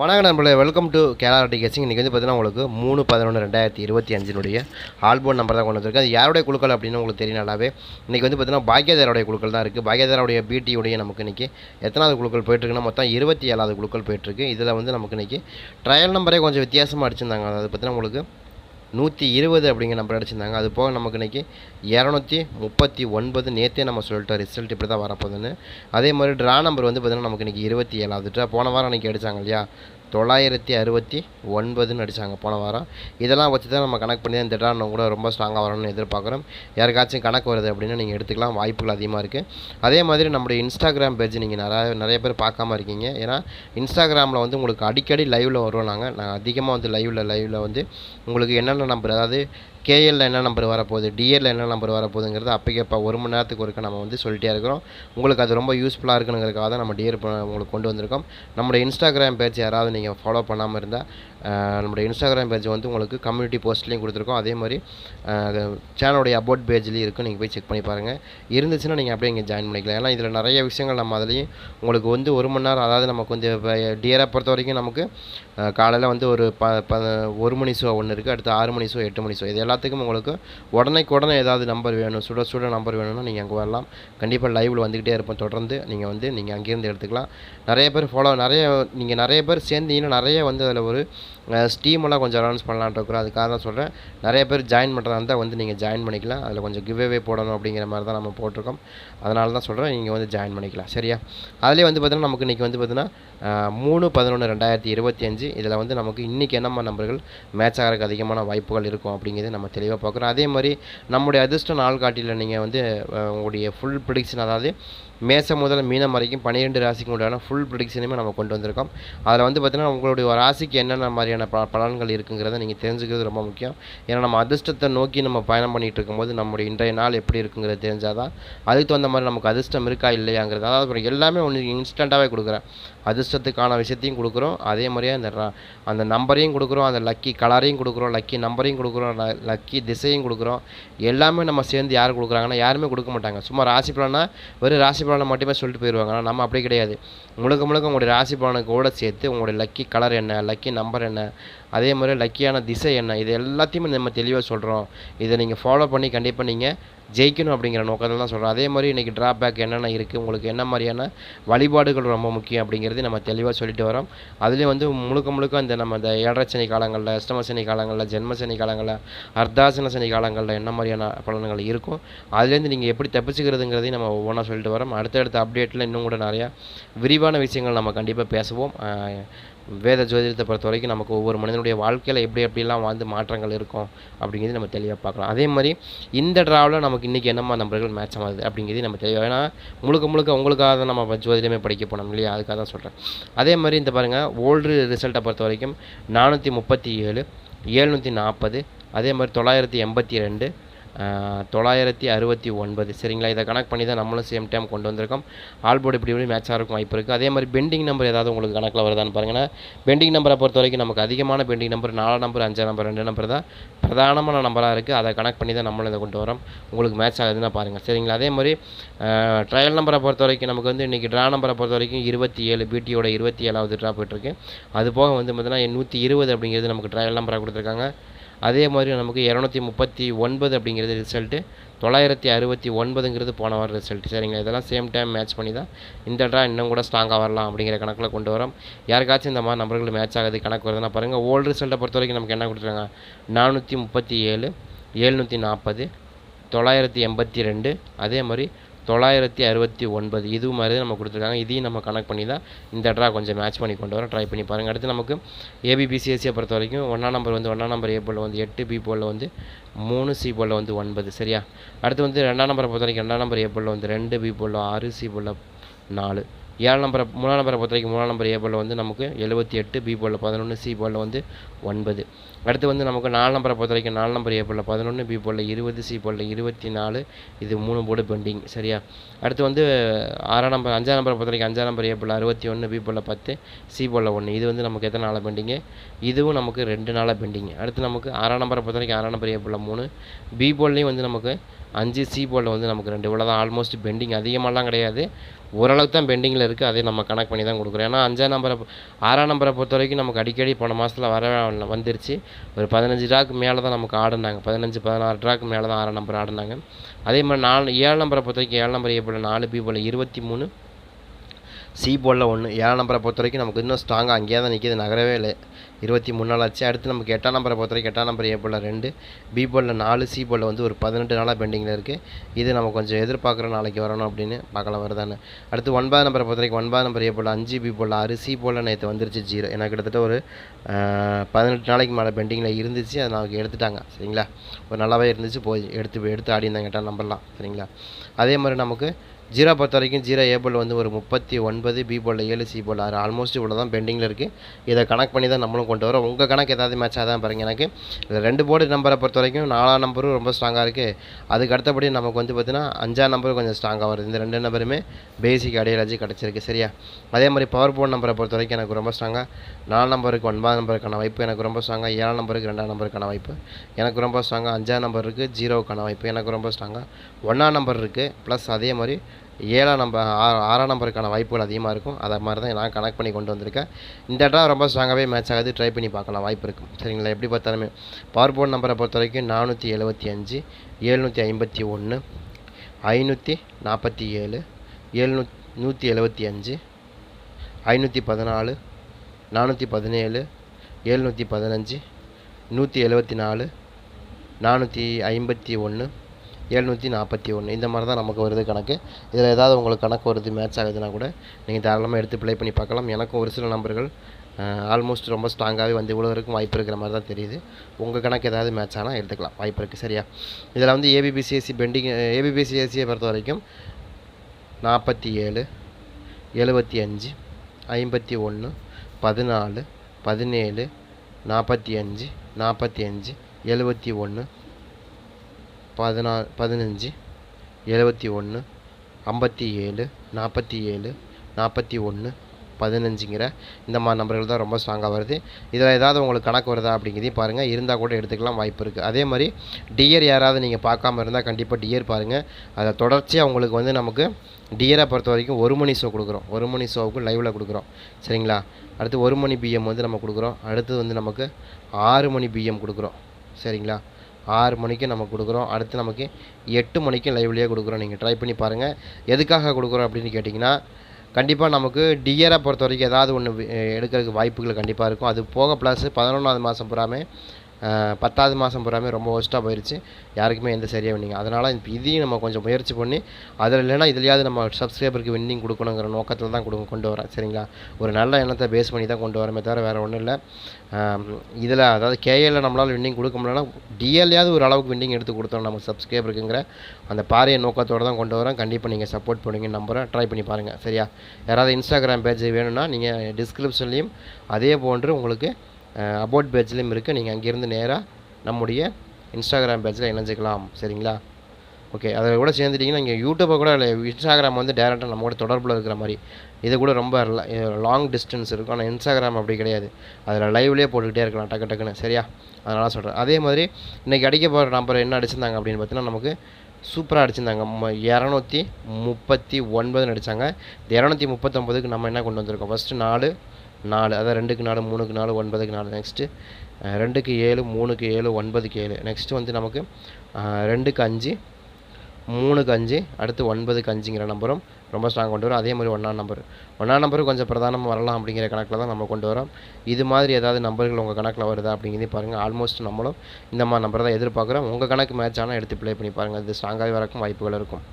வணக்கம் நண்பர்களே welcome to கேலாரட்டி கேசிங் இன்றைக்கி வந்து பார்த்தீங்கன்னா உங்களுக்கு மூணு பதினொன்று ரெண்டாயிரத்தி இருபத்தி அஞ்சினுடைய ஆல்பம் நம்பர் தான் கொண்டு வந்திருக்கு. அது யாருடைய குழுக்கள் அப்படின்னு உங்களுக்கு தெரியும் நல்லாவே. இன்றைக்கி வந்து பார்த்தீங்கன்னா பாக்கியதாரோடைய குழுக்கள் தான் இருக்குது பாக்கியதாரோடைய பிடியுடைய நமக்கு இன்றைக்கி எத்தனாவது குழுக்கள் போயிட்டுருக்குன்னா மொத்தம் இருபத்தி ஏழாவது குழுக்கள் போயிட்டுருக்கு. இதில் வந்து நமக்கு இன்றைக்கி ட்ரையல் நம்பரே கொஞ்சம் வித்தியாசமாக அடிச்சிருந்தாங்க. அதாவது பார்த்தீங்கன்னா உங்களுக்கு நூற்றி இருபது அப்படிங்கிற நம்பர் அடிச்சிருந்தாங்க. அது போக நமக்கு இன்றைக்கி இரநூத்தி முப்பத்தி ஒன்பது நேற்றே நம்ம சொல்லிட்டோம். ரிசல்ட் இப்படி தான் வரப்போகுதுன்னு. அதே மாதிரி ட்ரா நம்பர் வந்து பார்த்திங்கன்னா நமக்கு இன்றைக்கி இருபத்தி ஏழாவது. ட்ரா போன வாரம் அன்றைக்கி அடித்தாங்க இல்லையா? தொள்ளாயிரத்தி அறுபத்தி ஒன்பதுன்னு அடித்தாங்க போன வாரம். இதெல்லாம் வச்சு தான் நம்ம கணக்கு பண்ணி தான் இந்த ட்ரா கூட ரொம்ப ஸ்ட்ராங்காக வரணும்னு எதிர்பார்க்குறோம். யாருக்காச்சும் கணக்கு வருது அப்படின்னு நீங்கள் எடுத்துக்கலாம். வாய்ப்புகள் அதிகமாக இருக்குது அதே மாதிரி நம்மளுடைய இன்ஸ்டாகிராம் பேஜ் நீங்கள் நிறைய நிறைய பேர் பார்க்காம இருக்கீங்க. ஏன்னா இன்ஸ்டாகிராமில் வந்து உங்களுக்கு அடிக்கடி லைவில் வருவோம் நாங்கள் நாங்கள் அதிகமாக வந்து லைவில் லைவில் வந்து உங்களுக்கு என்னென்ன நம்பர் அதாவது கேஎல்ல என்ன நம்பர் வரப்போகுது? டிஎல்ல என்ன நம்பர் வரப்போகுதுங்கிறது அப்போக்கப்போ ஒரு மணி நேரத்துக்கு ஒருக்க நம்ம வந்து சொல்லிட்டே இருக்கிறோம். உங்களுக்கு அது ரொம்ப யூஸ்ஃபுல்லாக இருக்குங்கிறதுக்காக தான் நம்ம டிஎல் உங்களுக்கு கொண்டு வந்திருக்கோம். நம்மளுடைய இன்ஸ்டாகிராம் பேஜ் யாராவது நீங்கள் ஃபாலோ பண்ணாமல் இருந்தால் நம்மளுடைய இன்ஸ்டாகிராம் பேஜ் வந்து உங்களுக்கு கம்யூனிட்டி போஸ்ட்லேயும் கொடுத்துருக்கோம். அதே மாதிரி சேனலுடைய அபோட் பேஜ்லேயும் இருக்கும் நீங்கள் போய் செக் பண்ணி பாருங்கள் இருந்துச்சுன்னா நீங்கள் அப்படியே இங்கே ஜாயின் பண்ணிக்கலாம். ஏன்னா இதில் நிறைய விஷயங்கள் நம்ம அதுலேயும் உங்களுக்கு வந்து ஒரு மணி நேரம் அதாவது நமக்கு வந்து இப்போ டியரை பொறுத்த வரைக்கும் நமக்கு காலையில் வந்து ஒரு ப ப ஒரு மணி ஷோ ஒன்று இருக்குது அடுத்து ஆறு மணி ஷோ எட்டு மணி ஷோ இது எல்லாத்துக்கும் உங்களுக்கு உடனேக்கு உடனே ஏதாவது நம்பர் வேணும் சுட சுட நம்பர் வேணும்னா நீங்கள் அங்கே வரலாம். கண்டிப்பாக லைவில் வந்துக்கிட்டே இருப்போம். தொடர்ந்து நீங்கள் வந்து நீங்கள் அங்கேருந்து எடுத்துக்கலாம். நிறைய பேர் ஃபாலோ நிறைய நீங்கள் நிறைய பேர் சேர்ந்தீங்கன்னா நிறைய வந்து அதில் ஒரு ஸ்டீமெல்லாம் கொஞ்சம் அனௌன்ஸ் பண்ணலான்ட்டு இருக்கிறோம். அதுக்காக தான் சொல்கிறேன் நிறைய பேர் ஜாயின் பண்ணுறதா இருந்தால் வந்து நீங்கள் ஜாயின் பண்ணிக்கலாம். அதில் கொஞ்சம் கிவ்அவே போடணும் அப்படிங்கிற மாதிரி தான் நம்ம போட்டிருக்கோம். அதனால தான் சொல்கிறேன் நீங்கள் வந்து ஜாயின் பண்ணிக்கலாம். சரியா? அதிலே வந்து பார்த்தீங்கன்னா நமக்கு இன்றைக்கி வந்து பார்த்தீங்கன்னா மூணு பதினொன்று ரெண்டாயிரத்தி இருபத்தி அஞ்சு. இதில் வந்து நமக்கு இன்றைக்கி என்னம்மா நம்பர்கள் மேட்ச் ஆகிறதுக்கு அதிகமான வாய்ப்புகள் இருக்கும் அப்படிங்கிறது நம்ம தெளிவாக பார்க்குறோம். அதே மாதிரி நம்முடைய அதிர்ஷ்ட நாள் காட்டியில் நீங்கள் வந்து உங்களுடைய ஃபுல் ப்ரிடிக்ஷன் அதாவது மேசம் முதல் மீனம் வரைக்கும் பன்னிரெண்டு ராசிக்கு உண்டான ஃபுல் ப்ரிடிக்ஷனுமே நம்ம கொண்டு வந்திருக்கோம். அதில் வந்து பார்த்திங்கன்னா உங்களுடைய ராசிக்கு என்னென்ன மாதிரியான ப பலன்கள் இருக்குங்கிறத நீங்கள் தெரிஞ்சுக்கிறது ரொம்ப முக்கியம். ஏன்னா நம்ம அதிர்ஷ்டத்தை நோக்கி நம்ம பயணம் பண்ணிகிட்டு இருக்கும்போது நம்முடைய இன்றைய நாள் எப்படி இருக்குங்கிறது தெரிஞ்சால் தான் அதுக்கு தகுந்த மாதிரி நமக்கு அதிர்ஷ்டம் இருக்கா இல்லையாங்கிறது அதாவது எல்லாமே ஒன்று இன்ஸ்டண்ட்டாகவே கொடுக்குறேன். அதிர்ஷ்டத்துக்கான விஷயத்தையும் கொடுக்குறோம் அதே மாதிரியே அந்த அந்த நம்பரையும் கொடுக்குறோம் அந்த லக்கி கலரையும் கொடுக்குறோம் லக்கி நம்பரையும் கொடுக்குறோம் லக்கி திசையும் கொடுக்குறோம். எல்லாமே நம்ம சேர்ந்து யார் கொடுக்குறாங்கன்னா யாருமே கொடுக்க மாட்டாங்க. சும்மா ராசி பலனா வெறும் ராசி பலனை மட்டுமே சொல்லிட்டு போயிடுவாங்க ஆனால் நம்ம அப்படி கிடையாது. முழுக்க முழுக்க உங்களுடைய ராசி பலனுக்கு கூட சேர்த்து உங்களுடைய லக்கி கலர் என்ன லக்கி நம்பர் என்ன அதே மாதிரி லக்கியான திசை என்ன? இது எல்லாத்தையுமே நம்ம தெளிவாக சொல்கிறோம் இதை நீங்கள் ஃபாலோ பண்ணி கண்டிப்பாக நீங்கள் ஜெயிக்கணும் அப்படிங்கிற நோக்கத்தில் தான் சொல்கிறோம் அதே மாதிரி இன்றைக்கி ட்ராபேக் என்னென்ன இருக்குது உங்களுக்கு என்ன மாதிரியான வழிபாடுகள் ரொம்ப முக்கியம் அப்படிங்கிறது நம்ம தெளிவாக சொல்லிட்டு வரோம். அதுலேயும் வந்து முழுக்க முழுக்க இந்த நம்ம இந்த ஏழரை காலங்களில் அஷ்டம சனி காலங்களில் ஜென்ம சனி காலங்களில் அர்த்தாசன சனி காலங்களில் என்ன மாதிரியான பலன்கள் இருக்கும்? அதுலேருந்து நீங்கள் எப்படி தப்பிச்சுக்கிறதுங்கிறதையும் நம்ம ஒவ்வொன்றா சொல்லிட்டு வரோம். அடுத்தடுத்த அப்டேட்டில் இன்னும் கூட நிறையா விரிவான விஷயங்கள் நம்ம கண்டிப்பாக பேசுவோம். வேத ஜோதிடத்தை பொறுத்த வரைக்கும் நமக்கு ஒவ்வொரு மனிதனுடைய வாழ்க்கையில் எப்படி எப்படிலாம் வாழ்ந்து மாற்றங்கள் இருக்கும் அப்படிங்கிறது நம்ம தெளிவாக பார்க்கலாம். அதே மாதிரி இந்த ட்ராவில் நமக்கு இன்றைக்கி என்னம்மா நம்பர்கள் மேட்ச் ஆகுது அப்படிங்கிறது நம்ம தெளிவாக ஏன்னா முழுக்க முழுக்க உங்களுக்காக தான் நம்ம ஜோதிடமே படிக்க போனோம் இல்லையா? அதுக்காக தான் சொல்கிறேன் அதே மாதிரி இந்த பாருங்கள் ஓல்டு ரிசல்ட்டை பொறுத்த வரைக்கும் நானூற்றி முப்பத்தி ஏழு ஏழ்நூற்றி நாற்பது அதே மாதிரி தொள்ளாயிரத்தி எண்பத்தி ரெண்டு தொள்ளாயிரத்தி அறுபத்தி ஒன்பது. சரிங்களா? இதை கணக்கு பண்ணி தான் நம்மளும் சேம் டைம் கொண்டு வந்திருக்கோம். ஆல்போர்டு இப்படி இப்படி மேட்ச் ஆகிறக்கும் வாய்ப்பு இருக்குது அதே மாதிரி பெண்டிங் நம்பர் ஏதாவது உங்களுக்கு கணக்கில் வருதான்னு பாருங்கன்னா பெண்டிங் நம்பரை பொறுத்த வரைக்கும் நமக்கு அதிகமான பெண்டிங் நம்பர் நாலு நம்பர் அஞ்சு நம்பர் ரெண்டு நம்பர் தான் பிரதானமான நம்பராக இருக்குது அதை கணக்கு பண்ணி தான் நம்மளும் இதை கொண்டு வரோம். உங்களுக்கு மேட்ச் ஆகுதுன்னா பாருங்கள் சரிங்களா? அதே மாதிரி ட்ரையல் நம்பரை பொறுத்த வரைக்கும் நமக்கு வந்து இன்றைக்கி ட்ரா நம்பரை பொறுத்த வரைக்கும் இருபத்தி ஏழு பிடியோட இருபத்தி ஏழாவது ட்ரா போயிட்டுருக்கு அது போக வந்து பார்த்தீங்கன்னா நூற்றி இருபது அப்படிங்கிறது நமக்கு ட்ரையல் நம்பராக கொடுத்துருக்காங்க. அதே மாதிரி நமக்கு இரநூத்தி முப்பத்தி ஒன்பது அப்படிங்கிறது ரிசல்ட்டு தொள்ளாயிரத்தி அறுபத்தி ஒன்பதுங்கிறது போன வாரம் ரிசல்ட் சரிங்களா? இதெல்லாம் சேம் டைம் மேட்ச் பண்ணி தான் இந்த ட்ரா இன்னும் கூட ஸ்ட்ராங்காக வரலாம் அப்படிங்கிற கணக்கில் கொண்டு வரோம். யாருக்காச்சும் இந்த மாதிரி நம்பர்கள் மேட்ச் ஆகுது கணக்கு வருதுன்னா பாருங்கள் ஓல்டு ரிசல்ட்டை பொறுத்த வரைக்கும் நமக்கு என்ன கொடுத்துருக்காங்க? நானூற்றி முப்பத்தி ஏழு ஏழ்நூற்றி நாற்பது தொள்ளாயிரத்தி எண்பத்தி ரெண்டு அதே மாதிரி தொள்ளாயிரத்தி அறுபத்தி ஒன்பது. இது மாதிரி தான் நம்ம கொடுத்துருக்காங்க. இதையும் நம்ம கனெக்ட் பண்ணி தான் இந்த ட்ரா கொஞ்சம் மேட்ச் பண்ணி கொண்டு வரோம் ட்ரை பண்ணி பாருங்கள் அடுத்து நமக்கு ஏபிபிசிஎஸ்சியை பொறுத்த வரைக்கும் ஒன்றா நம்பர் வந்து ஒன்றா நம்பர் ஏ போலில் வந்து எட்டு பி போலில் வந்து மூணு சி போலில் வந்து ஒன்பது. சரியா? அடுத்து வந்து ரெண்டாம் நம்பரை பொறுத்த வரைக்கும் ரெண்டாம் நம்பர் ஏ போலில் வந்து ரெண்டு பி போலில் ஆறு சி போலில் நாலு. ஏழு நம்பரை மூணாம் நம்பரை பொறுத்த வரைக்கும் மூணாம் நம்பர் ஏ போலில் வந்து நமக்கு எழுபத்தி எட்டு பி போலில் பதினொன்று சி போலில் வந்து ஒன்பது அடுத்து வந்து நமக்கு நாலு நம்பரை பொறுத்த வரைக்கும் நாலு நம்பர் ஏ போலில் பதினொன்று பி போலில் இருபது சி போலில் இருபத்தி நாலு இது மூணு போர்டு பெண்டிங் சரியா அடுத்து வந்து ஆறாம் நம்பர் அஞ்சாம் நம்பரை பொறுத்த வரைக்கும் அஞ்சாம் நம்பர் ஏ போலில் அறுபத்தி ஒன்று பி போலில் பத்து சி போலில் ஒன்று இது வந்து நமக்கு எத்தனை நாளாக பெண்டிங்கு இதுவும் நமக்கு ரெண்டு நாளாக பெண்டிங் அடுத்து நமக்கு ஆறாம் நம்பரை பொறுத்த வரைக்கும் ஆறாம் நம்பர் ஏ போலில் மூணு பி போல்லையும் வந்து நமக்கு அஞ்சு சி போலில் வந்து நமக்கு ரெண்டு இவ்வளோ தான் ஆல்மோஸ்ட் பெண்டிங் அதிகமாகலாம் கிடையாது ஓரளவுக்கு தான் பெண்டிங்கில் இருக்குது அதே நம்ம கணக்கு பண்ணி தான் கொடுக்குறோம். ஏன்னா அஞ்சாம் நம்பரை ஆறாம் நம்பரை பொறுத்த வரைக்கும் நமக்கு அடிக்கடி போன மாதத்தில் வர வந்துருச்சு. ஒரு பதினஞ்சு ட்ராக்கு மேலே தான் நமக்கு ஆடினாங்க. பதினஞ்சு பதினாறு ட்ராக்கு மேலே தான் ஆறாம் நம்பர் ஆடினாங்க. அதே மாதிரி நாலு ஏழு நம்பரை பொறுத்த வரைக்கும் ஏழு நம்பர் ஏ போல் நாலு பி போல் இருபத்தி மூணு சி போலில் ஒன்று ஏழாம் நம்பரை பொறுத்த வரைக்கும் நமக்கு இன்னும் ஸ்ட்ராங்காக அங்கேயே தான் நிற்கிது நகரவே இல்லை. இருபத்தி மூணு நாள் ஆச்சு. அடுத்து நமக்கு எட்டாம் நம்பரை பொறுத்த வரைக்கும் எட்டாம் நம்பர் ஏ போலில் ரெண்டு பி போலில் நாலு சி போலில் வந்து ஒரு பதினெட்டு நாளாக பெண்டிங்கில் இருக்குது இது நம்ம கொஞ்சம் எதிர்பார்க்குற நாளைக்கு வரணும் அப்படின்னு பார்க்கலாம் வருதானே அடுத்து ஒன்பதாம் நம்பரை பொறுத்த வரைக்கும் ஒன்பதாம் நம்பர் ஏ போல் அஞ்சு பி போலில் ஆறு சி போலில் நேற்று வந்துருச்சு ஜீரோ எனக்கு கிட்டத்தட்ட ஒரு பதினெட்டு நாளைக்கு மேலே பெண்டிங்கில் இருந்துச்சு. அதை நமக்கு எடுத்துட்டாங்க. சரிங்களா? ஒரு நல்லாவே இருந்துச்சு. போய் எடுத்து எடுத்து ஆடி இருந்தாங்க எட்டாம் நம்பர்லாம் சரிங்களா? அதே மாதிரி நமக்கு ஜீரோ பொறுத்த வரைக்கும் ஜீரோ ஏ போல் வந்து ஒரு முப்பத்தி ஒன்பது பி போல் ஏழு சி போல் ஆறு. ஆல்மோஸ்ட் இவ்வளோ தான் பெண்டிங்கில் இருக்குது இதை கணக்கு பண்ணி தான் நம்மளும் கொண்டு வரோம். உங்கள் கணக்கு ஏதாவது மேட்ச் ஆதான் பாருங்க எனக்கு. இதில் ரெண்டு போர்டு நம்பரை பொறுத்த வரைக்கும் நாலாம் நம்பரும் ரொம்ப ஸ்ட்ராங்காக இருக்குது அதுக்கு அடுத்தபடி நமக்கு வந்து பார்த்தீங்கன்னா அஞ்சாம் நம்பரும் கொஞ்சம் ஸ்ட்ராங்காக வருது. இந்த ரெண்டு நம்பருமே பேசிக் அடையாளஜி கிடச்சிருக்கு. சரியா? அதே மாதிரி பவர் போர்டு நம்பரை பொறுத்த வரைக்கும் எனக்கு ரொம்ப ஸ்ட்ராங்காக நாலு நம்பருக்கு ஒன்பதாம் நம்பருக்கான வாய்ப்பு எனக்கு ரொம்ப ஸ்ட்ராங்காக ஏழாம் நம்பருக்கு ரெண்டாம் நம்பருக்கான வாய்ப்பு எனக்கு ரொம்ப ஸ்ட்ராங்காக அஞ்சாம் நம்பர் இருக்குது ஜீரோவுக்கான வாய்ப்பு எனக்கு ரொம்ப ஸ்ட்ராங்காக ஒன்றாம் நம்பர் இருக்குது ப்ளஸ் அதே மாதிரி ஏழாம் நம்பர் ஆ ஆறாம் நம்பருக்கான வாய்ப்புகள் அதிகமாக இருக்கும். அதை மாதிரி தான் நான் கனெக்ட் பண்ணி கொண்டு வந்திருக்கேன். இந்த இடம் ரொம்ப ஸ்ட்ராங்காகவே மேட்ச் ஆகுது. ட்ரை பண்ணி பார்க்கலாம். வாய்ப்பு இருக்கும் சரிங்களா? எப்படி பார்த்தாலுமே பவர் போர்ட் நம்பரை பொறுத்த வரைக்கும் நானூற்றி எழுபத்தி அஞ்சு எழுநூற்றி ஐம்பத்தி ஒன்று ஐநூற்றி நாற்பத்தி ஏழு எழுநூ நூற்றி எழுபத்தி அஞ்சு ஐநூற்றி பதினாலு நானூற்றி பதினேழு எழுநூற்றி பதினஞ்சு நூற்றி எழுபத்தி நாலு நானூற்றி ஐம்பத்தி ஒன்று எழுநூற்றி நாற்பத்தி ஒன்று. இந்த மாதிரி தான் நமக்கு வருது கணக்கு. இதில் ஏதாவது உங்களுக்கு கணக்கு வருது மேட்ச் ஆகுதுன்னா கூட நீங்கள் தாராளமாக எடுத்து ப்ளே பண்ணி பார்க்கலாம். எனக்கும் ஒரு சில நம்பர்கள் ஆல்மோஸ்ட் ரொம்ப ஸ்ட்ராங்காகவே வந்து இவ்வளோ வரைக்கும் வாய்ப்பு இருக்கிற மாதிரி தான் தெரியுது. உங்கள் கணக்கு ஏதாவது மேட்ச் ஆனால் எடுத்துக்கலாம். வாய்ப்பு இருக்குது சரியா? இதில் வந்து ஏபிபிசிஎஸ்சி பெண்டிங் ஏபிபிசிஎஸ்சியை பொறுத்த வரைக்கும் நாற்பத்தி ஏழு எழுபத்தி அஞ்சு ஐம்பத்தி ஒன்று பதினாலு பதினேழு நாற்பத்தி அஞ்சு நாற்பத்தி அஞ்சு எழுபத்தி ஒன்று பதினா பதினஞ்சு எழுபத்தி ஒன்று ஐம்பத்தி ஏழு நாற்பத்தி ஏழு நாற்பத்தி ஒன்று பதினஞ்சுங்கிற இந்த மாதிரி நம்பர்கள் தான் ரொம்ப ஸ்ட்ராங்காக வருது. இதில் ஏதாவது உங்களுக்கு கணக்கு வருதா அப்படிங்கிறதையும் பாருங்கள் இருந்தால் கூட எடுத்துக்கலாம் வாய்ப்பு இருக்குது அதே மாதிரி டியர் யாராவது நீங்கள் பார்க்காம இருந்தால் கண்டிப்பாக டியர் பாருங்கள் அதை தொடர்ச்சியாக உங்களுக்கு வந்து நமக்கு டியரை பொறுத்த வரைக்கும் ஒரு மணி ஷோ கொடுக்குறோம். ஒரு மணி ஷோவுக்கு லைவில் கொடுக்குறோம். சரிங்களா? அடுத்து ஒரு மணி பிஎம் வந்து நம்ம கொடுக்குறோம். அடுத்து வந்து நமக்கு ஆறு மணி பிஎம் கொடுக்குறோம். சரிங்களா? ஆறு மணிக்கு நம்ம கொடுக்குறோம். அடுத்து நமக்கு எட்டு மணிக்கு லைவ்லேயே கொடுக்குறோம். நீங்கள் ட்ரை பண்ணி பாருங்கள் எதுக்காக கொடுக்குறோம் அப்படின்னு கேட்டிங்கன்னா கண்டிப்பாக நமக்கு டியரை பொறுத்த வரைக்கும் ஏதாவது ஒன்று எடுக்கிறதுக்கு வாய்ப்புகள் கண்டிப்பாக இருக்கும். அது போக ப்ளஸ் பதினொன்றாவது மாதம் பூராமே பத்தாவது மாதம் பூராமே ரொம்ப ஒஸ்ட்டாக போயிடுச்சு யாருக்குமே எந்த சரியாக வின்னிங் அதனால் இப்போ இதையும் நம்ம கொஞ்சம் முயற்சி பண்ணி அதில் இல்லைனா இதுலையாவது நம்ம சப்ஸ்கிரைபருக்கு வின்னிங் கொடுக்கணுங்கிற நோக்கத்தில் தான் கொடுங்க கொண்டு வரேன் சரிங்களா? ஒரு நல்ல எண்ணத்தை பேஸ் பண்ணி தான் கொண்டு வரமே தவிர வேறு ஒன்றும் இல்லை. இதில் அதாவது கேஎல்ல நம்மளால் வின்னிங் கொடுக்க முடியலன்னா டிஎல்லையாவது ஒரு அளவுக்கு வின்னிங் எடுத்து கொடுத்தோம் நம்ம சப்ஸ்கிரைபருக்குங்கிற அந்த பாரிய நோக்கத்தோடு தான் கொண்டு வரேன் கண்டிப்பாக நீங்கள் சப்போர்ட் பண்ணுவீங்கன்னு நம்புகிறேன் ட்ரை பண்ணி பாருங்கள் சரியா? யாராவது இன்ஸ்டாகிராம் பேஜ் வேணும்னா நீங்கள் டிஸ்கிரிப்ஷன்லேயும் அதே போன்று உங்களுக்கு அபவுட் பேஜ்லேயும் இருக்குது நீங்கள் அங்கேருந்து நேராக நம்முடைய இன்ஸ்டாகிராம் பேஜில் இணைஞ்சிக்கலாம். சரிங்களா? ஓகே அதை கூட சேர்ந்துட்டிங்கன்னா இங்கே யூடியூப்பை கூட இல்லை இன்ஸ்டாகிராம் வந்து டேரெக்டாக நம்ம கூட தொடர்பில் இருக்கிற மாதிரி. இது கூட ரொம்ப லாங் டிஸ்டன்ஸ் இருக்கும். ஆனால் இன்ஸ்டாகிராம் அப்படி கிடையாது. அதில் லைவ்லேயே போட்டுக்கிட்டே இருக்கலாம் டக்கு டக்குன்னு. சரியா? அதனால் சொல்கிறேன் அதே மாதிரி இன்றைக்கி அடிக்க போகிற நம்பர் என்ன அடிச்சிருந்தாங்க அப்படின்னு பார்த்தீங்கன்னா நமக்கு சூப்பராக அடிச்சிருந்தாங்க. இரநூத்தி முப்பத்தி ஒன்பதுன்னு அடித்தாங்க இந்த இரநூத்தி முப்பத்தொம்பதுக்கு நம்ம என்ன கொண்டு வந்திருக்கோம்? ஃபஸ்ட்டு நாலு நாலு அதான் ரெண்டுக்கு நாலு மூணுக்கு நாலு ஒன்பதுக்கு நாலு நெக்ஸ்ட்டு ரெண்டுக்கு ஏழு மூணுக்கு ஏழு ஒன்பதுக்கு ஏழு. நெக்ஸ்ட்டு வந்து நமக்கு ரெண்டுக்கு அஞ்சு மூணுக்கு அஞ்சு அடுத்து ஒன்பதுக்கு அஞ்சுங்கிற நம்பரும் ரொம்ப ஸ்ட்ராங் கொண்டு வரும். அதே மாதிரி ஒன்றாம் நம்பர் ஒன்றாம் நம்பரும் கொஞ்சம் பிரதானமாக வரலாம் அப்படிங்கிற கணக்கில் தான் நம்ம கொண்டு வரோம். இது மாதிரி ஏதாவது நம்பர்கள் உங்கள் கணக்கில் வருதா அப்படிங்கிறதையும் பாருங்கள் ஆல்மோஸ்ட் நம்மளும் இந்த மாதிரி நம்பர் தான் எதிர்பார்க்குறோம். உங்கள் கணக்கு மேட்ச் ஆனால் எடுத்து ப்ளே பண்ணி பாருங்கள் இது ஸ்ட்ராங்காகவே வரக்கும் வாய்ப்புகள் இருக்கும்.